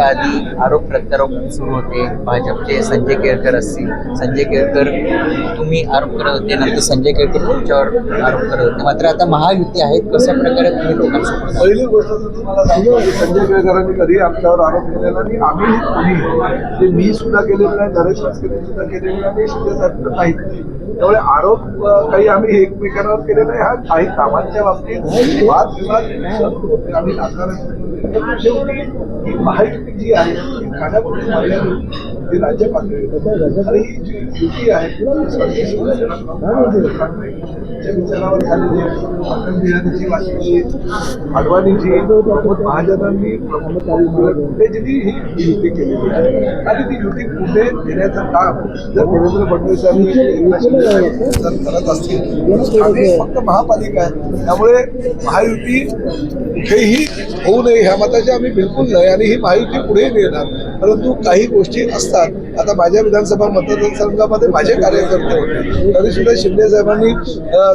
आधी आरोप प्रत्यारोप सुरू होते. भाजपचे संजय केळकर असतील. संजय केळकर तुम्ही आरोप करत होते. नंतर संजय केळकर तुमच्यावर आरोप करत होते. मात्र आता महायुती आहेत. कशा प्रकारे तुम्ही लोकांसमोर पहिली गोष्ट तुम्हाला संजय केळकरांनी कधी आमच्यावर आरोप केलेला नाही. आम्ही ते मी सुद्धा केलेलं नाही नरेश वासकर सुद्धा केलेलं नाही त्यामुळे आरोप काही आम्ही एकमेकांवर केले नाही हा काही कामांच्या बाबतीत. वाद विवाद आम्ही नाकारत महायुती जी आहे ती खाण्यापुरती ही राज्य पातळीवर आणि ही जी युती आहे ठाकरेच्या विचारावर झालेली आहे. वाजपेयी अडवाणीजी प्रमोद महाजनांनी मुंडेजींनी ही युती केलेली आहे. आणि ती युती पुढे नेण्याचं काम जर देवेंद्र फडणवीसांनी जर करत असतील. आम्ही फक्त महापालिका आहे. त्यामुळे महायुती कुठेही होऊ नये ह्या मताचे आम्ही बिलकुल नाही आणि ही महायुती पुढे नेणार परंतु काही गोष्टी असतात. आता माझ्या विधानसभा मतदारसंघामध्ये माझे कार्यकर्ते होते. तरी सुद्धा शिंदे साहेबांनी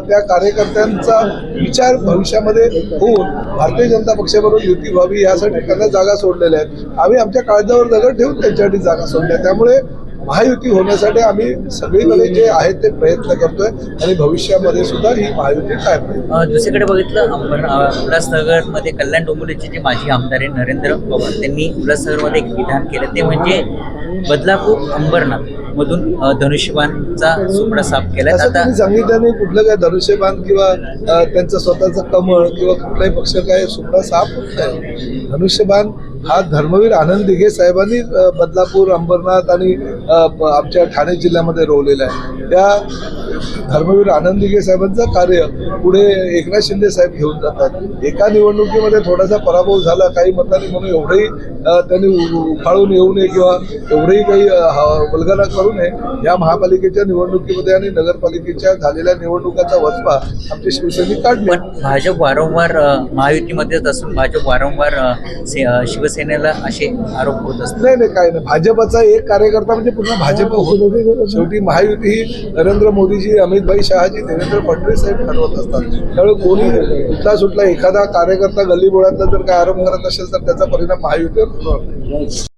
त्या कार्यकर्त्यांचा विचार भविष्यामध्ये होऊन भारतीय जनता पक्षाबरोबर युती व्हावी यासाठी त्यांना जागा सोडलेल्या आहेत. आम्ही आमच्या काळजावर दगड ठेवून त्यांच्यासाठी जागा सोडल्या त्यामुळे महायुती होण्यासाठी आम्ही सगळीकडे जे आहेत ते प्रयत्न करतोय आणि भविष्यामध्ये सुद्धा ही महायुती कायम राहील. अ, दुसरीकडे बघितलं उल्हासनगरमध्ये कल्याण डोंबिवलीचे जे माजी आमदार आहे नरेंद्र पवार त्यांनी उल्हासनगरमध्ये एक विधान केलं ते म्हणजे बदलापूर अंबरनाथ मधून धनुष्यबाणचा सुपडा साफ तुम्ही सांगितलं नाही कुठलं काय धनुष्यबाण किंवा त्यांचं स्वतःचं कमळ किंवा कुठलाही पक्ष काय सुद्धा साफ धनुष्यबाण हा धर्मवीर आनंद दिघे साहेबांनी बदलापूर अंबरनाथ आणि आमच्या ठाणे जिल्ह्यामध्ये रोवलेला आहे. त्या धर्मवीर आनंद दिघे साहेबांचं कार्य पुढे एकनाथ शिंदे साहेब घेऊन जातात. एका निवडणुकीमध्ये थोडासा पराभव झाला काही मतांनी म्हणून एवढंही त्यांनी उफाळून येऊ नये किंवा एवढंही काही वल्गना करू नये या महापालिकेच्या निवडणुकीमध्ये आणि नगरपालिकेच्या झालेल्या निवडणुकाचा वचपा आमच्या शिवसेनेने काढला. भाजप वारंवार महायुतीमध्येच असून भाजप वारंवार शिवसेनेला असे आरोप होत असतात. नाही नाही काही नाही. भाजपचा एक कार्यकर्ता म्हणजे पूर्ण भाजप होत. शेवटी महायुती ही नरेंद्र मोदीजी अमितभाई शहाजी देवेंद्र फडणवीस साहेब ठरवत असतात. त्यामुळे कोणी कुठला सुटला एखादा कार्यकर्ता गल्लीबोळातला जर काय आरोप करत असेल तर त्याचा परिणाम महायुतीवर होणार.